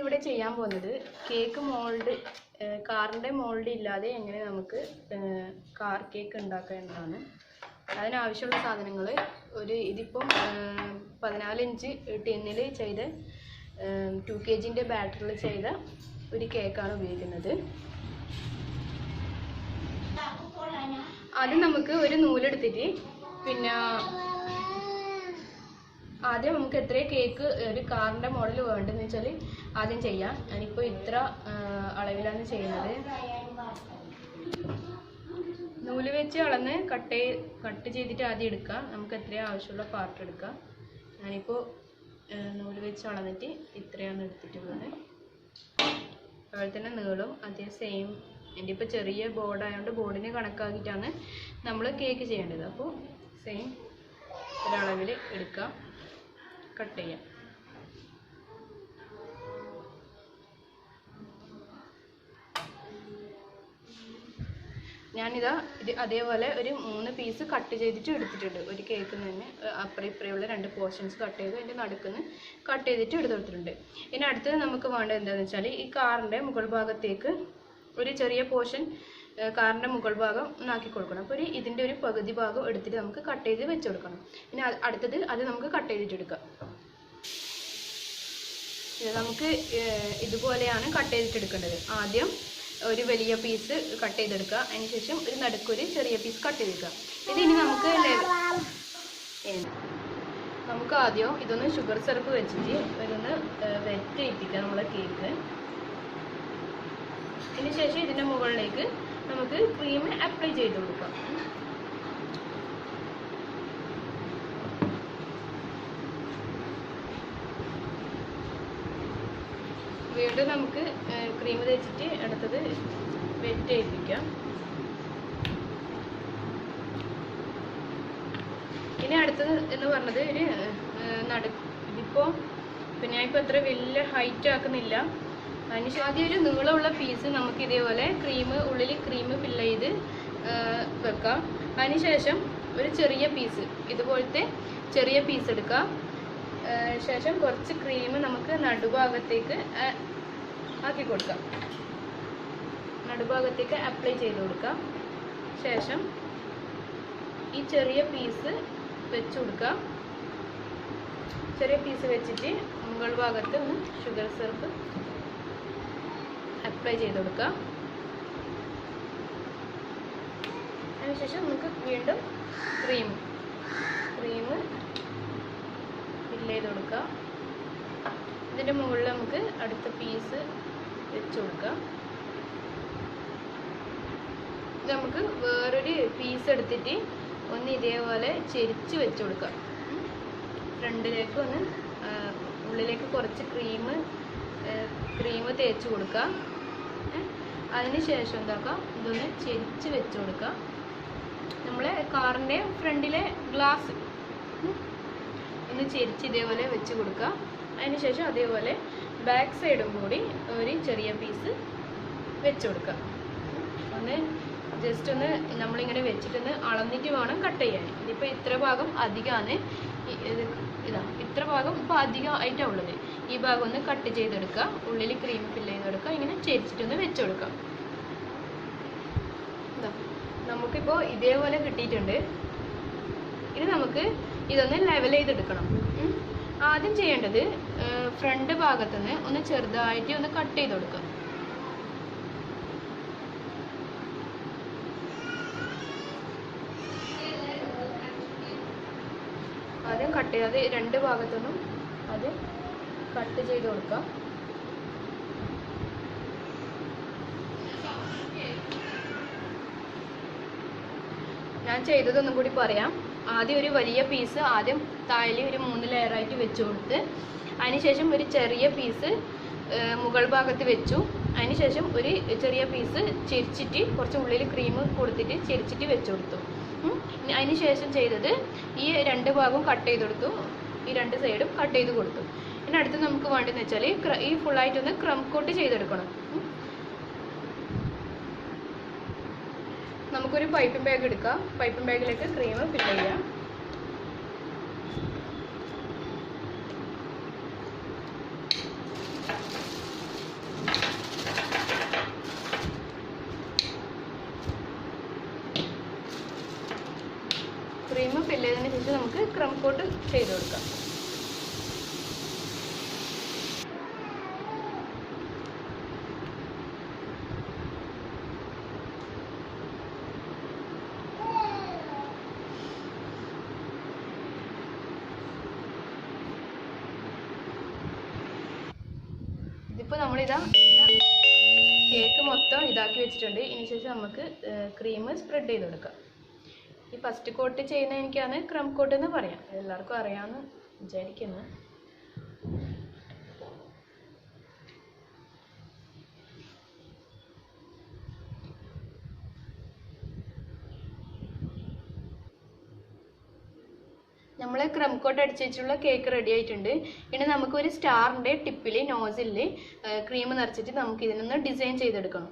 ഇവിടെ ചെയ്യാൻ പോകുന്നത് കേക്ക് മോൾഡ് കാറിന്റെ മോൾഡ് ഇല്ലാതെ എങ്ങനെ നമുക്ക് കാർ കേക്ക് ഉണ്ടാക്കാം എന്നതാണ്. അതിനാവശ്യമുള്ള സാധനങ്ങൾ ഒരു ഇതിപ്പം പതിനാല് ഇഞ്ച് ടിന്നിൽ ചെയ്ത ടു കെ ജിന്റെ ബാറ്ററിൽ ചെയ്ത ഒരു കേക്കാണ് ഉപയോഗിക്കുന്നത്. അത് നമുക്ക് ഒരു നൂലെടുത്തിട്ട് പിന്നെ ആദ്യം നമുക്ക് എത്ര കേക്ക് ഒരു കാറിന്റെ മോഡൽ വേണ്ടതെന്ന് വെച്ചാൽ ആദ്യം ചെയ്യാം. ഞാനിപ്പോൾ ഇത്ര അളവിലാണ് ചെയ്യുന്നത്. നൂൽ വെച്ച് അളന്ന് കട്ട് കട്ട് ചെയ്തിട്ട് ആദ്യം എടുക്കാം. നമുക്ക് എത്ര ആവശ്യമുള്ള പാർട്ട് എടുക്കാം. ഞാനിപ്പോൾ ആ, നൂൽ വെച്ച് അളന്നിട്ട് ഇത്രയാണ് എടുത്തിട്ടുള്ളത്. അതുപോലെ തന്നെ നീളം അതേ സെയിം എന്റെ ഇപ്പോൾ ചെറിയ ബോർഡായതുകൊണ്ട് ബോർഡിനെ കണക്കാക്കിയിട്ടാണ് നമ്മൾ കേക്ക് ചെയ്യേണ്ടത്. അപ്പോൾ സെയിം ഒരളവിൽ എടുക്കാം. കട്ട് ചെയ്യാം. ഞാനിതാ ഇത് അതേപോലെ ഒരു മൂന്ന് പീസ് കട്ട് ചെയ്തിട്ട് എടുത്തിട്ടുണ്ട്. ഒരു കേക്കിൽ നിന്ന് അപ്പുറം ഇപ്പുറമുള്ള രണ്ട് പോർഷൻസ് കട്ട് ചെയ്ത് അതിന്റെ നടുക്കുന്ന് കട്ട് ചെയ്തിട്ട് എടുത്തിട്ടുണ്ട്. ഇനി അടുത്തത് നമുക്ക് വേണ്ടത് എന്താണെന്ന് വെച്ചാൽ ഈ കാറിന്റെ മുകൾ ഭാഗത്തേക്ക് ഒരു ചെറിയ പോർഷൻ കാറിന്റെ മുകൾ ഭാഗം ഒന്നാക്കി കൊടുക്കണം. അപ്പോൾ ഒരു ഇതിന്റെ ഒരു പകുതി ഭാഗം എടുത്തിട്ട് നമുക്ക് കട്ട് ചെയ്ത് വെച്ച് കൊടുക്കണം. ഇനി അടുത്തത് അത് നമുക്ക് കട്ട് ചെയ്തിട്ട് എടുക്കാം. നമുക്ക് ഇതുപോലെയാണ് കട്ട് ചെയ്തിട്ട് എടുക്കേണ്ടത് ആദ്യം ഒരു വലിയ പീസ് കട്ട് ചെയ്തെടുക്കുക. അതിനുശേഷം ഒരു നടുക്കൊരു ചെറിയ പീസ് കട്ട് ചെയ്തെടുക്കുക. ഇനി നമുക്ക് നമുക്ക് ആദ്യം ഇതൊന്ന് ഷുഗർ സിറപ്പ് വെച്ചിട്ട് ഇതൊന്ന് വെറ്റ് ചെയ്യിപ്പിക്കുക നമ്മളെ കേക്ക് അതിനുശേഷം ശേഷം ഇതിന്റെ മുകളിലേക്ക് നമുക്ക് ക്രീം അപ്ലൈ ചെയ്ത് കൊടുക്കാം. വീണ്ടും നമുക്ക് ക്രീം തേച്ചിട്ട് അടുത്തത് വെറ്റ് ചെയ്യിപ്പിക്കാം ഇനി അടുത്തത് എന്ന് പറഞ്ഞത് ഒരു നടു ഇതിപ്പോൾ പിന്നെ ഞാനിപ്പോൾ അത്ര വലിയ ഹൈറ്റ് ആക്കുന്നില്ല. അതിന് ശേഷം ആദ്യം ഒരു നീളമുള്ള പീസ് നമുക്ക് ഇതേപോലെ ക്രീം ഉള്ളിൽ ക്രീം ഫില്ല് ചെയ്ത് വെക്കാം. അതിനുശേഷം ഒരു ചെറിയ പീസ് ഇതുപോലത്തെ ചെറിയ പീസ് എടുക്കാം. ശേഷം കുറച്ച് ക്രീം നമുക്ക് നടുഭാഗത്തേക്ക് ആക്കി കൊടുക്കാം. നടുഭാഗത്തേക്ക് അപ്ലൈ ചെയ്ത് കൊടുക്കാം. ശേഷം ഈ ചെറിയ പീസ് വെച്ച് കൊടുക്കാം. ചെറിയ പീസ് വെച്ചിട്ട് മുകൾ ഭാഗത്ത് ഒന്ന് ഷുഗർ സിറപ്പ് അപ്ലൈ ചെയ്ത് കൊടുക്കാം. അതിനുശേഷം നമുക്ക് വീണ്ടും ക്രീം ക്രീം ഫില്ല് ചെയ്ത് കൊടുക്കാം. ഇതിന്റെ മുകളിൽ നമുക്ക് അടുത്ത പീസ് വെച്ച് കൊടുക്കാം. നമുക്ക് വേറൊരു പീസ് എടുത്തിട്ട് ഒന്ന് ഇതേപോലെ ചെരിച്ച് വെച്ച് കൊടുക്കാം. ഫ്രണ്ടിലേക്ക് ഒന്ന് ഉള്ളിലേക്ക് കുറച്ച് ക്രീം ക്രീം തേച്ച് കൊടുക്കാം അതിന് ശേഷം എന്താക്കാം? ഇതൊന്ന് ചെരിച്ച് വെച്ച് കൊടുക്കാം നമ്മളെ കാറിന്റെ ഫ്രണ്ടിലെ ഗ്ലാസ് ഒന്ന് ചെരിച്ച് ഇതേപോലെ വെച്ച് കൊടുക്കുക. അതിന് ശേഷം അതേപോലെ ബാക്ക് സൈഡും കൂടി ഒരു ചെറിയ പീസ് വെച്ച് കൊടുക്കുക. ഒന്ന് ജസ്റ്റ് ഒന്ന് നമ്മളിങ്ങനെ വെച്ചിട്ടൊന്ന് അളന്നിട്ട് വേണം കട്ട് ചെയ്യാൻ. ഇതിപ്പോൾ ഇത്ര ഭാഗം അധികമാണ് ഇതാ ഇത്ര ഭാഗം ഇപ്പോൾ അധികമായിട്ടാണ് ഉള്ളത്. ഈ ഭാഗം ഒന്ന് കട്ട് ചെയ്തെടുക്കുക. ഉള്ളിൽ ക്രീം ഫില്ല് ചെയ്തെടുക്കുക. ഇങ്ങനെ ചേച്ചിട്ടൊന്ന് വെച്ച് കൊടുക്കുക. ഇതാ നമുക്കിപ്പോൾ ഇതേപോലെ കിട്ടിയിട്ടുണ്ട്. ഇനി നമുക്ക് ഇതൊന്ന് ലെവൽ ചെയ്തെടുക്കണം. ആദ്യം ചെയ്യേണ്ടത് ഫ്രണ്ട് ഭാഗത്തുനിന്ന് ഒന്ന് ചെറുതായിട്ട് ഒന്ന് കട്ട് ചെയ്ത് കൊടുക്കുക. ആദ്യം കട്ട് ചെയ്യാതെ രണ്ട് ഭാഗത്തുനിന്നും അത് കട്ട് ചെയ്ത് കൊടുക്കാം ഞാൻ ചെയ്തതൊന്നും കൂടി പറയാം. ആദ്യം ഒരു വലിയ പീസ് ആദ്യം താഴെ ഒരു മൂന്ന് ലെയറായിട്ട് വെച്ചു കൊടുത്ത് അതിനുശേഷം ഒരു ചെറിയ പീസ് മുകൾ ഭാഗത്ത് വെച്ചു. അതിനുശേഷം ഒരു ചെറിയ പീസ് ചെരിച്ചിട്ട് കുറച്ച് ഉള്ളിൽ ക്രീം കൊടുത്തിട്ട് ചെരിച്ചിട്ട് വെച്ചു കൊടുത്തു. അതിനുശേഷം അതിന് ശേഷം ചെയ്തത് ഈ രണ്ട് ഭാഗവും കട്ട് ചെയ്ത് കൊടുത്തു. ഈ രണ്ട് സൈഡും കട്ട് ചെയ്ത് കൊടുത്തു. ഇനി അടുത്ത് നമുക്ക് വേണ്ടതെന്ന് വെച്ചാൽ ഈ ഫുള്ളായിട്ടൊന്ന് ക്രം കോട്ട് ചെയ്തെടുക്കണം. നമുക്കൊരു പൈപ്പിംഗ് ബാഗ് എടുക്കാം. പൈപ്പിംഗ് ബാഗിലേക്ക് ക്രീം ഫിൽ ചെയ്യാം. ക്രീം ഫില്ല് ചെയ്തതിന് ശേഷം നമുക്ക് ക്രം കോട്ട് ചെയ്ത് കൊടുക്കാം. ഇതിപ്പോൾ നമ്മളിതാ കേക്ക് മൊത്തം ഇതാക്കി വെച്ചിട്ടുണ്ട്. ഇതിന് ശേഷം നമുക്ക് ക്രീം സ്പ്രെഡ് ചെയ്ത് കൊടുക്കാം. ഈ ഫസ്റ്റ് കോട്ട് ചെയ്യുന്ന എനിക്കാണ് ക്രം കോട്ട് എന്ന് പറയാം. എല്ലാവർക്കും അറിയാമെന്ന് വിചാരിക്കുന്നു. നമ്മൾ ക്രം കോട്ട് അടിച്ച് വെച്ചുള്ള കേക്ക് റെഡി ആയിട്ടുണ്ട്. ഇനി നമുക്ക് ഒരു സ്റ്റാറിന്റെ ടിപ്പിൽ നോസിൽ ക്രീം നിറച്ചിട്ട് നമുക്ക് ഇതിനൊന്ന് ഡിസൈൻ ചെയ്തെടുക്കണം.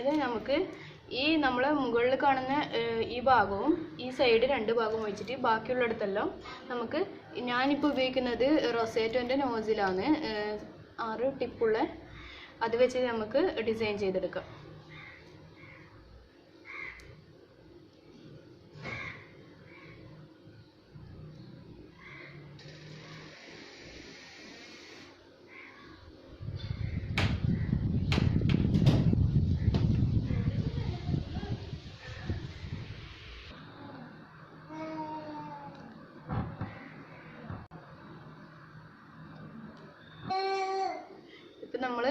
ഇത് നമുക്ക് ഈ നമ്മൾ മുകളിൽ കാണുന്ന ഈ ഭാഗവും ഈ സൈഡ് രണ്ട് ഭാഗവും വെച്ചിട്ട് ബാക്കിയുള്ളിടത്തെല്ലാം നമുക്ക് ഞാനിപ്പോൾ ഉപയോഗിക്കുന്നത് റൊസേറ്റോന്റെ നോസിലാണ് ആറ് ടിപ്പുള്ള അത് വെച്ച് നമുക്ക് ഡിസൈൻ ചെയ്തെടുക്കാം ഇപ്പം നമ്മൾ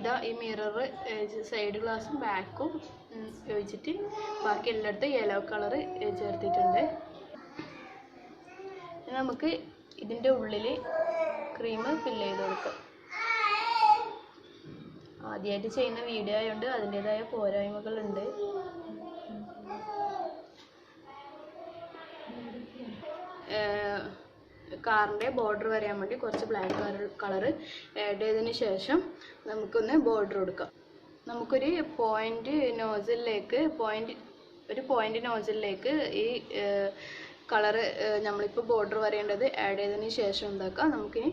ഇതാ ഈ മിറർ സൈഡ് ഗ്ലാസും ബാക്കും വെച്ചിട്ട് ബാക്കി എല്ലായിടത്തും യെല്ലോ കളർ ചേർത്തിട്ടുണ്ട്. നമുക്ക് ഇതിന്റെ ഉള്ളിൽ ക്രീം ഫില്ല് ചെയ്ത് കൊടുക്കാം. ആദ്യമായിട്ട് ചെയ്യുന്ന വീഡിയോ ആയതുകൊണ്ട് അതിന്റെതായ പോരായ്മകളുണ്ട്. കാറിന്റെ ബോർഡർ വരയാൻ വേണ്ടി കുറച്ച് ബ്ലാക്ക് കളർ കളറ് ആഡ് ചെയ്തതിന് ശേഷം നമുക്കൊന്ന് ബോർഡർ കൊടുക്കാം. നമുക്കൊരു പോയിന്റ് നോസിലേക്ക് പോയിന്റ് ഒരു പോയിന്റ് നോസിലേക്ക് ഈ കളറ് നമ്മളിപ്പോൾ ബോർഡർ വരേണ്ടത് ആഡ് ചെയ്തതിന് ശേഷം എന്താക്കാം? നമുക്കിനി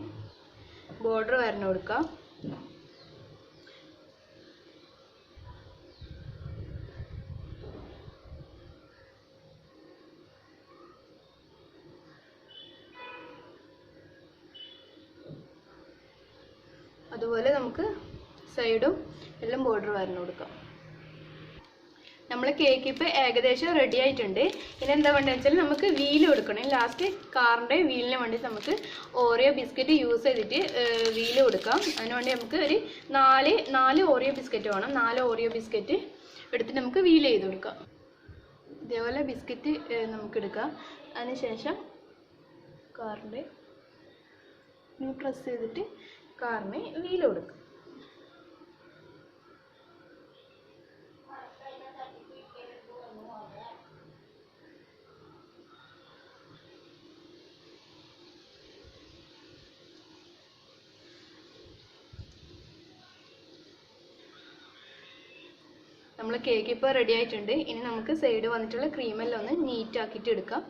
ബോർഡർ വരഞ്ഞു കൊടുക്കാം. അതുപോലെ നമുക്ക് സൈഡും എല്ലാം ബോർഡർ വരണം കൊടുക്കാം. നമ്മൾ കേക്ക് ഇപ്പോൾ ഏകദേശം റെഡി ആയിട്ടുണ്ട്. ഇനി എന്താ വേണ്ടത് വെച്ചാൽ നമുക്ക് വീൽ കൊടുക്കണം. ലാസ്റ്റ് കാറിന്റെ വീലിന് വേണ്ടി നമുക്ക് ഓറിയോ ബിസ്ക്കറ്റ് യൂസ് ചെയ്തിട്ട് വീൽ കൊടുക്കാം. അതിനുവേണ്ടി നമുക്ക് ഒരു നാല് നാല് ഓറിയോ ബിസ്ക്കറ്റ് വേണം. നാല് ഓറിയോ ബിസ്ക്കറ്റ് എടുത്തിട്ട് നമുക്ക് വീൽ ചെയ്ത് കൊടുക്കാം. ഇതേപോലെ ബിസ്ക്കറ്റ് നമുക്ക് എടുക്കാം. അതിനുശേഷം കാറിന്റെ പ്രസ് ചെയ്തിട്ട് കാറിന് വീൽ കൊടുക്കും. നമ്മൾ കേക്ക് ഇപ്പോൾ റെഡി ആയിട്ടുണ്ട്. ഇനി നമുക്ക് സൈഡ് വന്നിട്ടുള്ള ക്രീമെല്ലാം ഒന്ന് നീറ്റ് ആക്കിയിട്ട് എടുക്കാം.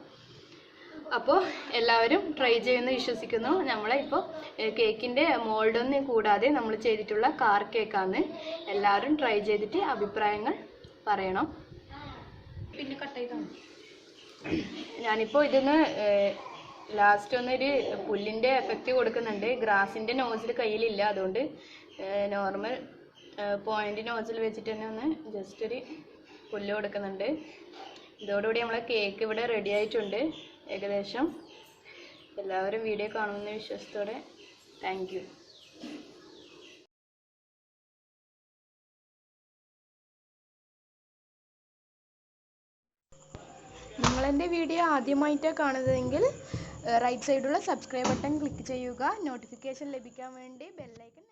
അപ്പോൾ എല്ലാവരും ട്രൈ ചെയ്യുമെന്ന് വിശ്വസിക്കുന്നു. നമ്മളെ ഇപ്പോൾ കേക്കിന്റെ മോൾഡൊന്നും കൂടാതെ നമ്മൾ ചെയ്തിട്ടുള്ള കാർ കേക്കാണ് എല്ലാവരും ട്രൈ ചെയ്തിട്ട് അഭിപ്രായങ്ങൾ പറയണം. പിന്നെ കട്ട് ചെയ്താണ് ഞാനിപ്പോൾ ഇതൊന്ന് ലാസ്റ്റ് ഒന്നൊരു പുല്ലിന്റെ എഫക്റ്റ് കൊടുക്കുന്നുണ്ട്. ഗ്രാസിന്റെ നോസിൽ കയ്യിലില്ല അതുകൊണ്ട് നോർമൽ പോയിന്റ് നോസിൽ വെച്ചിട്ട് തന്നെ ഒന്ന് ജസ്റ്റ് ഒരു പുല്ല് കൊടുക്കുന്നുണ്ട്. ഇതോടുകൂടി നമ്മളെ കേക്ക് ഇവിടെ റെഡി ആയിട്ടുണ്ട്. ഏകദേശം എല്ലാവരും വീഡിയോ കാണുമെന്ന വിശ്വാസത്തോടെ താങ്ക് നിങ്ങളെന്റെ വീഡിയോ ആദ്യമായിട്ടാണ് കാണുന്നതെങ്കിൽ റൈറ്റ് സൈഡുള്ള സബ്സ്ക്രൈബ് ബട്ടൺ ക്ലിക്ക് ചെയ്യുക. നോട്ടിഫിക്കേഷൻ ലഭിക്കാൻ വേണ്ടി ബെല്ലൈക്കൺ